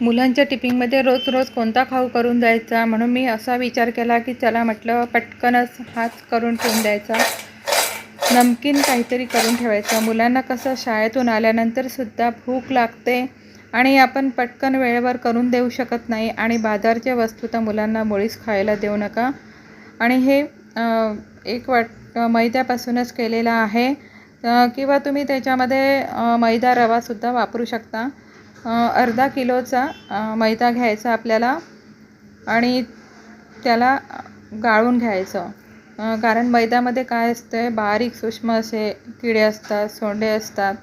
मुलांच्या टिफिनमध्ये रोज रोज कोणता खाऊ करून द्यायचा? म्हणून मी असा विचार केला की चला म्हटलं पटकनच हाच करून ठेवून द्यायचा. नमकीन काहीतरी करून ठेवायचं. मुलांना कसं शाळेतून आल्यानंतरसुद्धा भूक लागते आणि आपण पटकन वेळेवर करून देऊ शकत नाही आणि बाजारच्या वस्तू तर मुलांना मुळीच खायला देऊ नका. आणि हे एक वाट मैद्यापासूनच केलेलं आहे. किंवा तुम्ही त्याच्यामध्ये मैदा रवासुद्धा वापरू शकता. अर्धा किलोचा मैदा घ्यायचा आपल्याला आणि त्याला गाळून घ्यायचं. कारण मैद्यामध्ये काय असतं बारीक सूक्ष्म असे किडे असतात सोंडे असतात.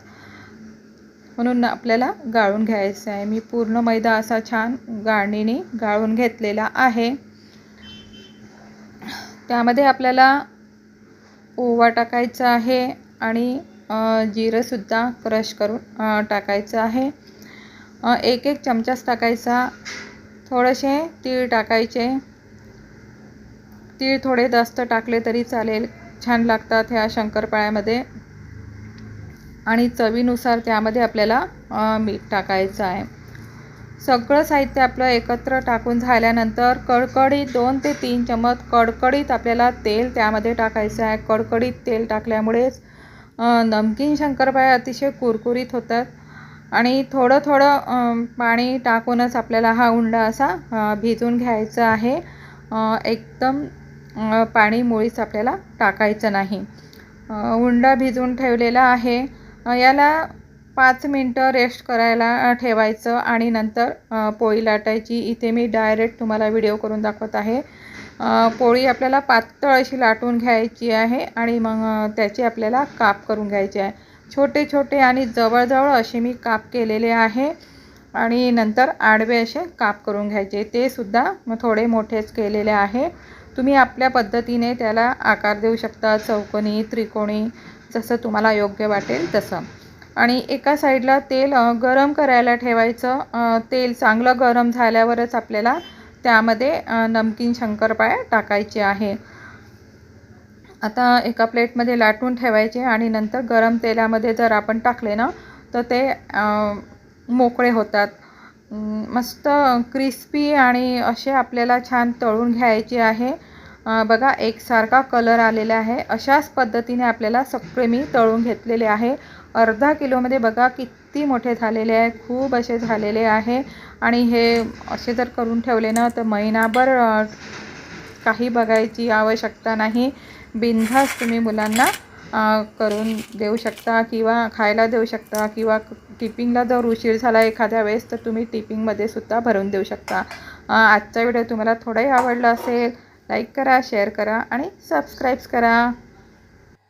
म्हणून आपल्याला गाळून घ्यायचं आहे. मी पूर्ण मैदा असा छान गाळणीने गाळून घेतलेला आहे. त्यामध्ये आपल्याला ओवा टाकायचा आहे आणि जिरंसुद्धा क्रश करून टाकायचं आहे. एक एक चमचाच टाकायचा. थोडेसे तीळ टाकायचे. तीळ थोडे जास्त टाकले तरी चालेल. छान लागतात ह्या शंकरपाळ्यामध्ये. आणि चवीनुसार त्यामध्ये आपल्याला मीठ टाकायचं आहे. सगळं साहित्य आपलं एकत्र टाकून झाल्यानंतर कडकडीत दोन ते तीन चमच कडकडीत आपल्याला तेल त्यामध्ये टाकायचं आहे. कडकडीत तेल टाकल्यामुळेच नमकीन शंकरपाळ्या अतिशय कुरकुरीत होतात. आणि थोडं थोडं पाणी टाकूनच आपल्याला हा उंडा असा भिजून घ्यायचा आहे. एकदम पाणी मुळीच आपल्याला टाकायचं नाही. उंडा भिजून ठेवलेला आहे. याला पाच मिनटं रेस्ट करायला ठेवायचं आणि नंतर पोळी लाटायची. इथे मी डायरेक्ट तुम्हाला व्हिडिओ करून दाखवत आहे. पोळी आपल्याला पातळ अशी लाटून घ्यायची आहे आणि मग त्याची आपल्याला काप करून घ्यायची आहे. छोटे छोटे आणि जवळजवळ असे मी काप केलेले आहे. आणि नंतर आडवे असे काप करून घ्यायचे. ते सुद्धा मग थोडे मोठेच केलेले आहे. तुम्ही आपल्या पद्धतीने त्याला आकार देऊ शकता. चौकोनी त्रिकोणी जसं तुम्हाला योग्य वाटेल तसं. आणि एका साईडला तेल गरम करायला ठेवायचं. तेल चांगलं गरम झाल्यावरच आपल्याला त्यामध्ये नमकीन शंकरपाळ्या टाकायचे आहे. आता एका प्लेटमध्ये लाटून ठेवायचे आणि नंतर गरम तेलामध्ये जर आपण टाकले ना तर ते मोकळे होतात. मस्त क्रिस्पी आणि असे आपल्याला छान तळून घ्यायचे आहे. बघा एकसारखा कलर आलेला आहे. अशाच पद्धतीने आपल्याला सगळे मी तळून घेतलेले आहे. अर्धा किलोमध्ये बघा किती मोठे झालेले आहे. खूप असे झालेले आहे. आणि हे असे जर करून ठेवले ना तर महिनाभर काही बघायची आवश्यकता नाही. बिनधास्त तुम्ही मुलांना करून देऊ शकता किंवा खायला देऊ शकता किंवा टिपिंगला जर उशीर झाला एखाद्या वेळेस तर तुम्ही टिपिंगमध्ये सुद्धा भरून देऊ शकता. आजचा व्हिडिओ तुम्हाला थोडाही आवडला असेल लाईक करा शेअर करा आणि सबस्क्राईब्स करा.